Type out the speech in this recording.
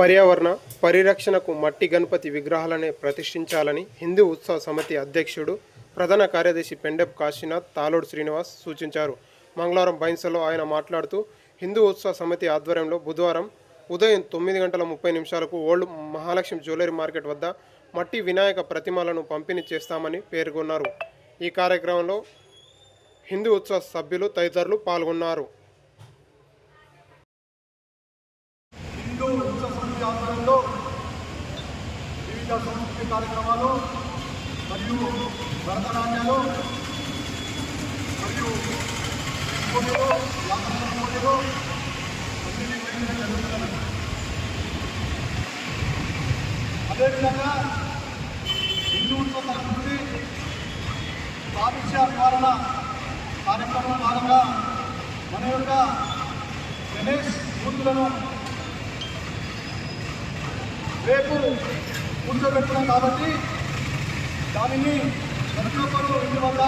పర్యావరణ పరిరక్షణకు మట్టి గణపతి విగ్రహాలనే ప్రతిష్ఠించాలని హిందూ ఉత్సవ సమితి అధ్యక్షుడు ప్రధాన కార్యదర్శి పెండెప్ కాశీనాథ్ తాలోడ్ శ్రీనివాస్ సూచించారు. మంగళవారం బైన్సలో ఆయన మాట్లాడుతూ హిందూ ఉత్సవ సమితి ఆధ్వర్యంలో బుధవారం ఉదయం తొమ్మిది గంటల ముప్పై నిమిషాలకు ఓల్డ్ మహాలక్ష్మి జ్యువెలరీ మార్కెట్ వద్ద మట్టి వినాయక ప్రతిమలను పంపిణీ చేస్తామని పేర్కొన్నారు. ఈ కార్యక్రమంలో హిందూ ఉత్సవ సభ్యులు తదితరులు పాల్గొన్నారు. హిందూ ఉత్సవ సమితి ఆధ్వర్యంలో వివిధ సంస్కృతి కార్యక్రమాలు మరియు భరతనాట్యాలు మరియు పోటీలు యాత్ర పోటీలు అన్ని నిర్వహించడం అదేవిధంగా హిందూ ఉత్సవ సంస్కృతి కాలుష్య నివారణ కార్యక్రమం భాగంగా మన యొక్క గణేష్ మూర్తులను రేపు కూర్చోబెట్టుకున్నాం కాబట్టి దానిని ప్రతి ఒక్కరూ ఇంటి వద్ద?